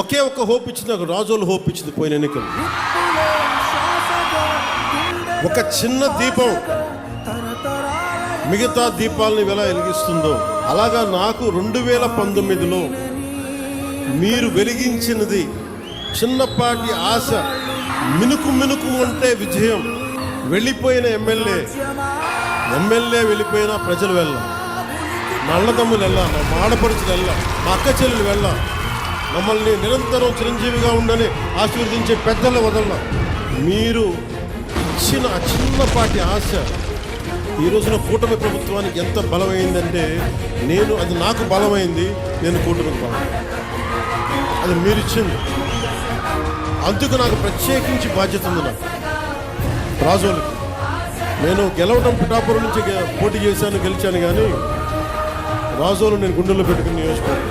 ఒకే ఒక హోప్ ఇచ్చింది నాకు రాజోలు హోప్ ఇచ్చింది పోయిన ఎన్నికలు. ఒక చిన్న దీపం మిగతా దీపాలను ఎలా వెలిగిస్తుందో అలాగా నాకు రెండు వేల పంతొమ్మిదిలో మీరు వెలిగించినది చిన్నపాటి ఆశ మినుకు మినుకు ఉంటే విజయం. వెళ్ళిపోయిన ఎమ్మెల్యే ఎమ్మెల్యే వెళ్ళిపోయిన ప్రజలు వెళ్ళ నల్లదమ్ములు వెళ్ళాం మా ఆడపడుచులు వెళ్ళాం మా అక్క చెల్లెలు వెళ్ళాం మమ్మల్ని నిరంతరం చిరంజీవిగా ఉండని ఆశీర్వదించే పెద్దల వదల మీరు ఇచ్చిన చిన్నపాటి ఆశ ఈ రోజున కూటమి ప్రభుత్వానికి ఎంత బలమైందంటే నేను అది నాకు బలమైంది నేను కూటమికి బలం అది మీరు ఇచ్చింది. అందుకు నాకు ప్రత్యేకించి బాధ్యత ఉంది నాకు. రాజోలకి నేను గెలవడం పిఠాపురం నుంచి పోటీ చేశాను గెలిచాను కానీ రాజోలు నేను గుండెల్లో పెట్టుకుని నియోజకవర్గం.